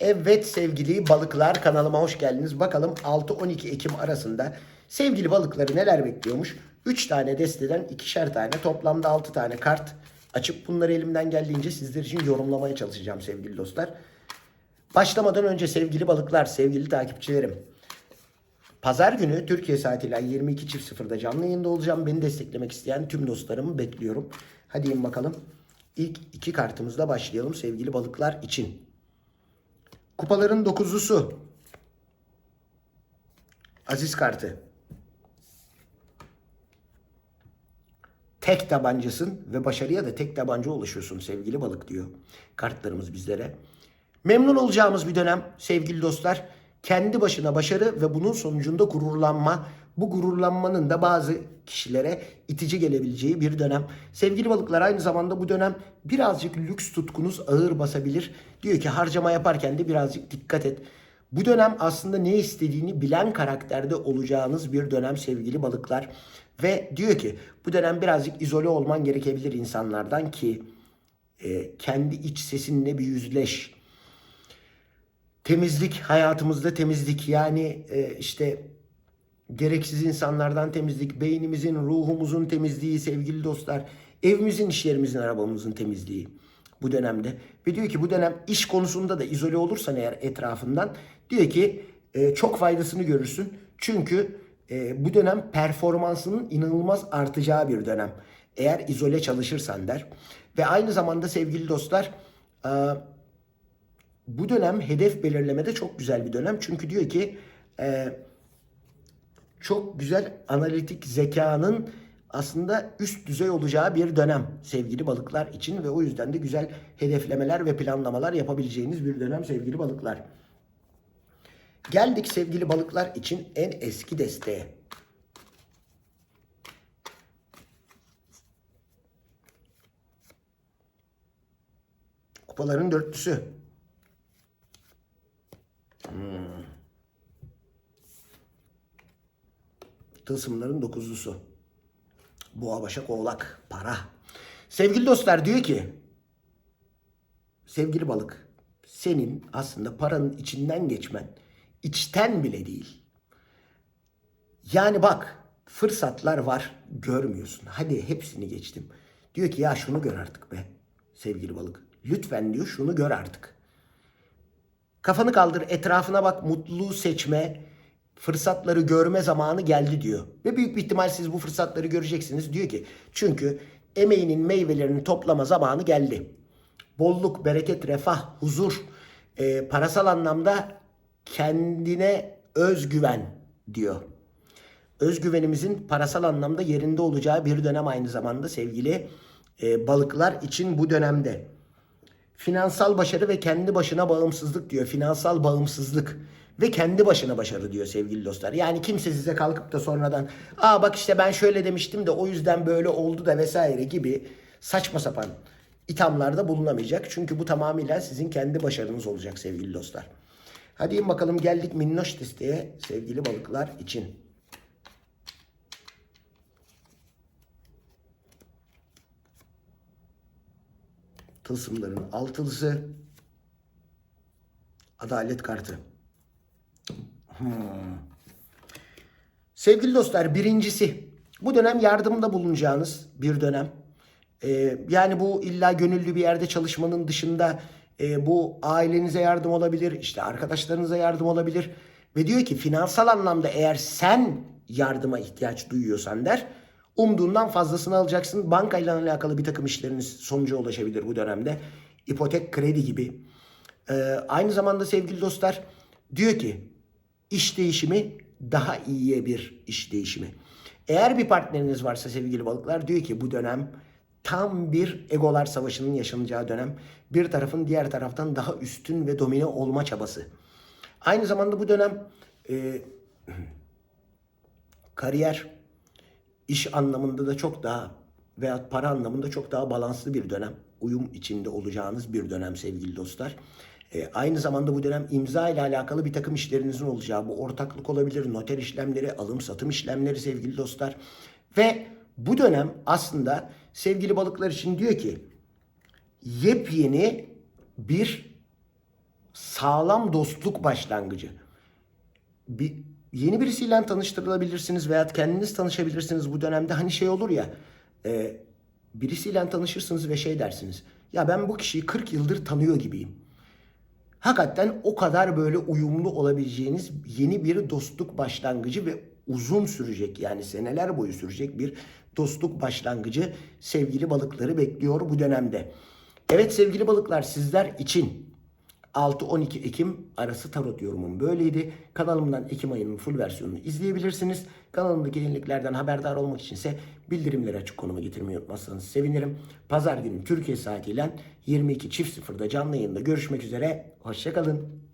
Evet sevgili balıklar kanalıma hoş geldiniz. Bakalım 6-12 Ekim arasında sevgili balıkları neler bekliyormuş? 3 tane desteden ikişer tane toplamda 6 tane kart açıp bunları elimden geldiğince sizler için yorumlamaya çalışacağım sevgili dostlar. Başlamadan önce sevgili balıklar, sevgili takipçilerim. Pazar günü Türkiye saatiyle 22.00'da canlı yayında olacağım. Beni desteklemek isteyen tüm dostlarımı bekliyorum. Hadi in bakalım. İlk iki kartımızla başlayalım sevgili balıklar için. Kupaların dokuzlusu. Aziz kartı. Tek tabancasın ve başarıya da tek tabanca ulaşıyorsun sevgili balık diyor kartlarımız bizlere. Memnun olacağımız bir dönem sevgili dostlar. Kendi başına başarı ve bunun sonucunda gururlanma. Bu gururlanmanın da bazı kişilere itici gelebileceği bir dönem. Sevgili balıklar aynı zamanda bu dönem birazcık lüks tutkunuz ağır basabilir. Diyor ki harcama yaparken de birazcık dikkat et. Bu dönem aslında ne istediğini bilen karakterde olacağınız bir dönem sevgili balıklar. Ve diyor ki bu dönem birazcık izole olman gerekebilir insanlardan ki e, kendi iç sesinle bir yüzleş. Temizlik hayatımızda temizlik yani e, işte gereksiz insanlardan temizlik, beynimizin, ruhumuzun temizliği sevgili dostlar, evimizin, iş yerimizin, arabamızın temizliği bu dönemde. Ve diyor ki bu dönem iş konusunda da izole olursan eğer etrafından diyor ki e, çok faydasını görürsün. Çünkü e, bu dönem performansının inanılmaz artacağı bir dönem. Eğer izole çalışırsan der. Ve aynı zamanda sevgili dostlar e, bu dönem hedef belirlemede çok güzel bir dönem. Çünkü diyor ki e, çok güzel analitik zekanın aslında üst düzey olacağı bir dönem sevgili balıklar için ve o yüzden de güzel hedeflemeler ve planlamalar yapabileceğiniz bir dönem sevgili balıklar. Geldik sevgili balıklar için en eski desteğe. Kupaların dörtlüsü. Tılsımların dokuzlusu. Boğa, Başak, Oğlak, para. Sevgili dostlar diyor ki, sevgili balık, senin aslında paranın içinden geçmen, içten bile değil. Yani bak, fırsatlar var, görmüyorsun. Hadi hepsini geçtim. Diyor ki ya şunu gör artık be, sevgili balık. Lütfen diyor şunu gör artık. Kafanı kaldır, etrafına bak, mutluluğu seçme, fırsatları görme zamanı geldi diyor. Ve büyük bir ihtimal siz bu fırsatları göreceksiniz diyor ki. Çünkü emeğinin meyvelerini toplama zamanı geldi. Bolluk, bereket, refah, huzur, e, parasal anlamda kendine özgüven diyor. Özgüvenimizin parasal anlamda yerinde olacağı bir dönem aynı zamanda sevgili e, balıklar için bu dönemde. Finansal başarı ve kendi başına bağımsızlık diyor. Finansal bağımsızlık ve kendi başına başarı diyor sevgili dostlar. Yani kimse size kalkıp da sonradan aa bak işte ben şöyle demiştim de o yüzden böyle oldu da vesaire gibi saçma sapan ithamlarda bulunamayacak. Çünkü bu tamamıyla sizin kendi başarınız olacak sevgili dostlar. Hadi bakalım geldik minnoş desteğe sevgili balıklar için. Tılsımların altılısı adalet kartı. Hmm. Sevgili dostlar birincisi bu dönem yardımda bulunacağınız bir dönem. Ee, yani bu illa gönüllü bir yerde çalışmanın dışında e, bu ailenize yardım olabilir, işte arkadaşlarınıza yardım olabilir. Ve diyor ki finansal anlamda eğer sen yardıma ihtiyaç duyuyorsan der, umduğundan fazlasını alacaksın. Bankayla alakalı bir takım işleriniz sonuca ulaşabilir bu dönemde. İpotek, kredi gibi. Ee, aynı zamanda sevgili dostlar diyor ki iş değişimi daha iyiye bir iş değişimi. Eğer bir partneriniz varsa sevgili balıklar diyor ki bu dönem tam bir egolar savaşının yaşanacağı dönem. Bir tarafın diğer taraftan daha üstün ve domine olma çabası. Aynı zamanda bu dönem e, kariyer, iş anlamında da çok daha veya para anlamında çok daha balanslı bir dönem. Uyum içinde olacağınız bir dönem sevgili dostlar. E, aynı zamanda bu dönem imza ile alakalı bir takım işlerinizin olacağı, bu ortaklık olabilir, noter işlemleri, alım satım işlemleri sevgili dostlar. Ve bu dönem aslında sevgili balıklar için diyor ki yepyeni bir sağlam dostluk başlangıcı. Bir, yeni birisiyle tanıştırılabilirsiniz veya kendiniz tanışabilirsiniz bu dönemde. Hani şey olur ya, e, birisiyle tanışırsınız ve şey dersiniz. Ya ben bu kişiyi 40 yıldır tanıyor gibiyim. Hakikaten o kadar böyle uyumlu olabileceğiniz yeni bir dostluk başlangıcı ve uzun sürecek yani seneler boyu sürecek bir dostluk başlangıcı sevgili balıkları bekliyor bu dönemde. Evet sevgili balıklar sizler için 6-12 Ekim arası tarot yorumum böyleydi. Kanalımdan Ekim ayının full versiyonunu izleyebilirsiniz. Kanalımdaki yeniliklerden haberdar olmak içinse bildirimleri açık konuma getirmeyi unutmazsanız sevinirim. Pazar günü Türkiye saatiyle 22 çift sıfırda canlı yayında görüşmek üzere. Hoşçakalın.